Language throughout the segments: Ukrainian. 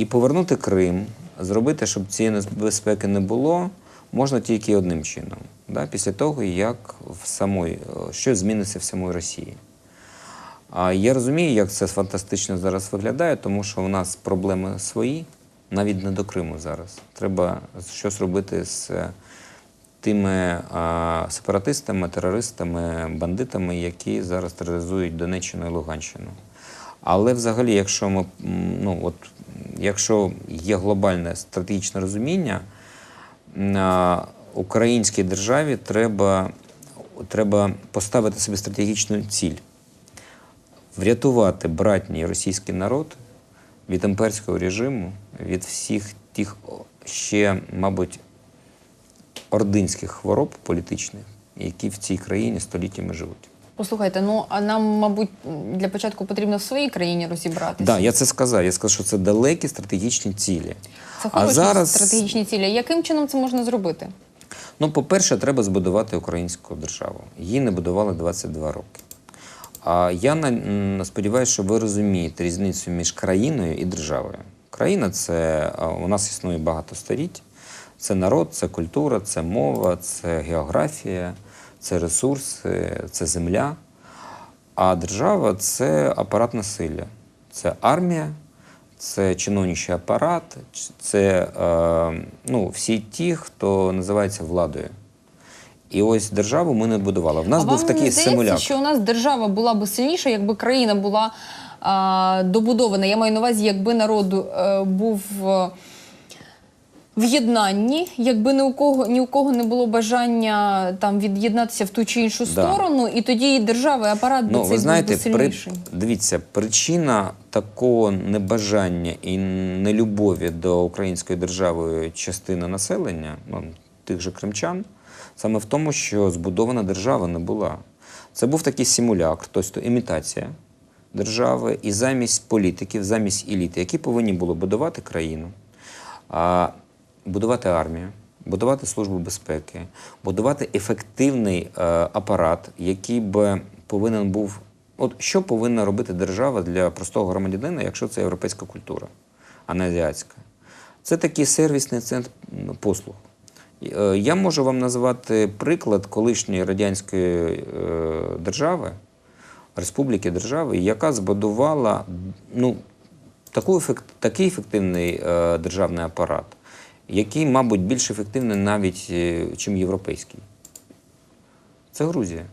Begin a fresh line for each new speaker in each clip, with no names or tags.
І повернути Крим, зробити, щоб цієї небезпеки не було, можна тільки одним чином. Да? Після того, як в самої, що зміниться в самої Росії. А я розумію, як це фантастично зараз виглядає, тому що у нас проблеми свої, навіть не до Криму зараз. Треба щось робити з е, тими а, сепаратистами, терористами, бандитами, які зараз тероризують Донеччину і Луганщину. Але взагалі, якщо ми ну от якщо є глобальне стратегічне розуміння, українській державі треба, треба поставити собі стратегічну ціль врятувати братній російський народ від імперського режиму, від всіх тих ще, мабуть, ординських хвороб політичних, які в цій країні століттями живуть.
Послухайте, ну а нам, мабуть, для початку потрібно в своїй країні розібратися.
Так, я це сказав. Я сказав, що це далекі стратегічні цілі.
Це
а зараз,
стратегічні цілі. Яким чином це можна зробити?
ну, по-перше, треба збудувати українську державу. Її не будували 22 роки. А я на- сподіваюся, що ви розумієте різницю між країною і державою. Країна це у нас існує багато століть. Це народ, це культура, це мова, це географія, це ресурси, це земля. А держава це апарат насилля, це армія, це чиновничий апарат, це е, ну, всі ті, хто називається владою. І ось державу ми не будували. В нас
а
був
вам
такий
не здається,
симуляк.
що у нас держава була б сильніша, якби країна була а, добудована. Я маю на увазі, якби народ е, був е, в єднанні, якби ні у кого ні у кого не було бажання там від'єднатися в ту чи іншу
Да.
сторону, і тоді і держава, і апарат би
Ну,
цей
ви знаєте,
був би
при, дивіться, причина такого небажання і нелюбові до української держави частини населення, ну, тих же кримчан, саме в тому, що збудована держава не була. Це був такий симуляк, тобто імітація держави, і замість політиків, замість еліти, які повинні були будувати країну, а, будувати армію, будувати службу безпеки, будувати ефективний е, апарат, який би повинен був. От що повинна робити держава для простого громадянина, якщо це європейська культура, а не азіатська? Це такий сервісний центр послуг. Е, Я можу вам назвати приклад колишньої радянської е, держави, республіки держави, яка збудувала ну, таку ефект, такий ефективний е, державний апарат, який, мабуть, більш ефективний навіть, е, чим європейський. Це Грузія.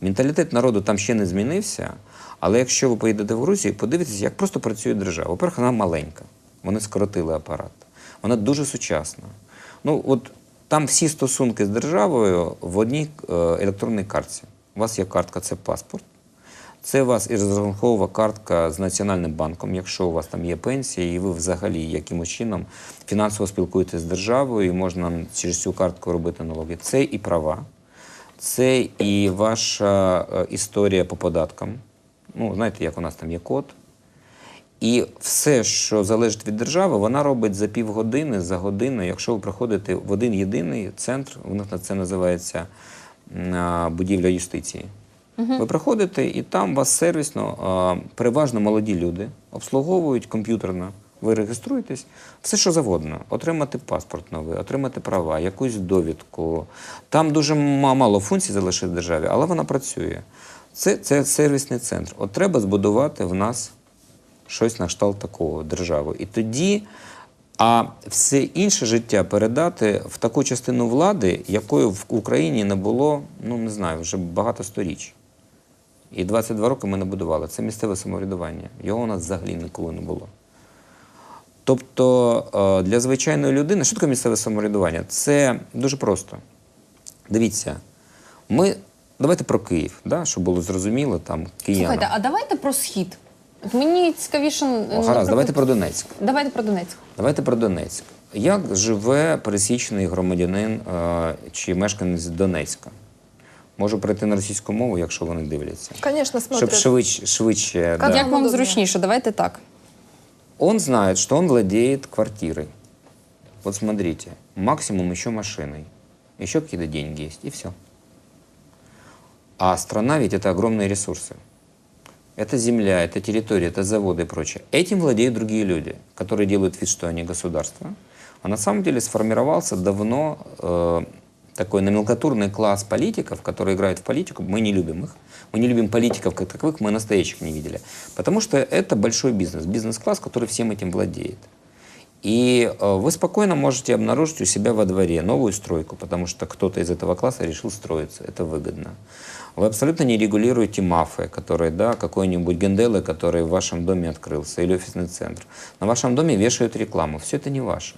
Менталітет народу там ще не змінився, але якщо ви поїдете в Грузію, подивитесь, як просто працює держава. По-перше, вона маленька. Вони скоротили апарат. Вона дуже сучасна. Ну, от там всі стосунки з державою в одній е, електронній картці. У вас є картка, це паспорт. Це у вас і розрахункова картка з Національним банком, якщо у вас там є пенсія, і ви взагалі якимось чином фінансово спілкуєтеся з державою, і можна через цю картку робити налоги. Це і права, це і ваша е, історія по податкам. Ну, знаєте, як у нас там є код. І все, що залежить від держави, вона робить за півгодини, за годину, якщо ви приходите в один єдиний центр, у них це називається будівля юстиції. Ви приходите, і там вас сервісно, переважно молоді люди, обслуговують комп'ютерно. Ви реєструєтесь, все що завгодно. Отримати паспорт новий, отримати права, якусь довідку. Там дуже мало функцій залишить державі, але вона працює. Це, це сервісний центр. От треба збудувати в нас щось на кшталт такого держави. І тоді, а все інше життя передати в таку частину влади, якої в Україні не було, ну не знаю, вже багато сторіч. І 22 роки ми не будували. Це місцеве самоврядування. Його у нас взагалі ніколи не було. Тобто е, для звичайної людини, що таке місцеве самоврядування? Це дуже просто. Дивіться, ми. Давайте про Київ, да, щоб було зрозуміло там киянам.
Слухайте, а давайте про схід. От мені цікавіше.
О,
наприклад,
гаразд, давайте про Донецьк.
давайте про Донецьк.
Давайте про Донецьк. Як живе пересічний громадянин е, чи мешканець Донецька? Можу перейти на російську мову, якщо вони дивляться.
Конечно,
Щоб
смотрят.
швидше, швидше
Как
да.
Як вам зручніше? Давайте так.
Он знает, что он владеет квартирой. Вот смотрите, максимум еще машиной, еще какие-то деньги есть, и все. А страна ведь это огромные ресурсы. это земля, это территория, это заводы и прочее. Этим владеют другие люди, которые делают вид, что они государство. А на самом деле сформировался давно э, такой номенклатурный класс политиков, которые играют в политику. Мы не любим их. Мы не любим политиков как таковых, мы настоящих не видели. Потому что это большой бизнес, бизнес-класс, который всем этим владеет. И э, вы спокойно можете обнаружить у себя во дворе новую стройку, потому что кто-то из этого класса решил строиться. Это выгодно. Вы абсолютно не регулируете мафы, которые, да, какой-нибудь генделы, который в вашем доме открылся, или офисный центр. На вашем доме вешают рекламу. Все это не ваше.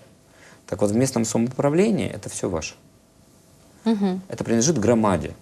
Так вот, в местном самоуправлении это все ваше. Это принадлежит громаде.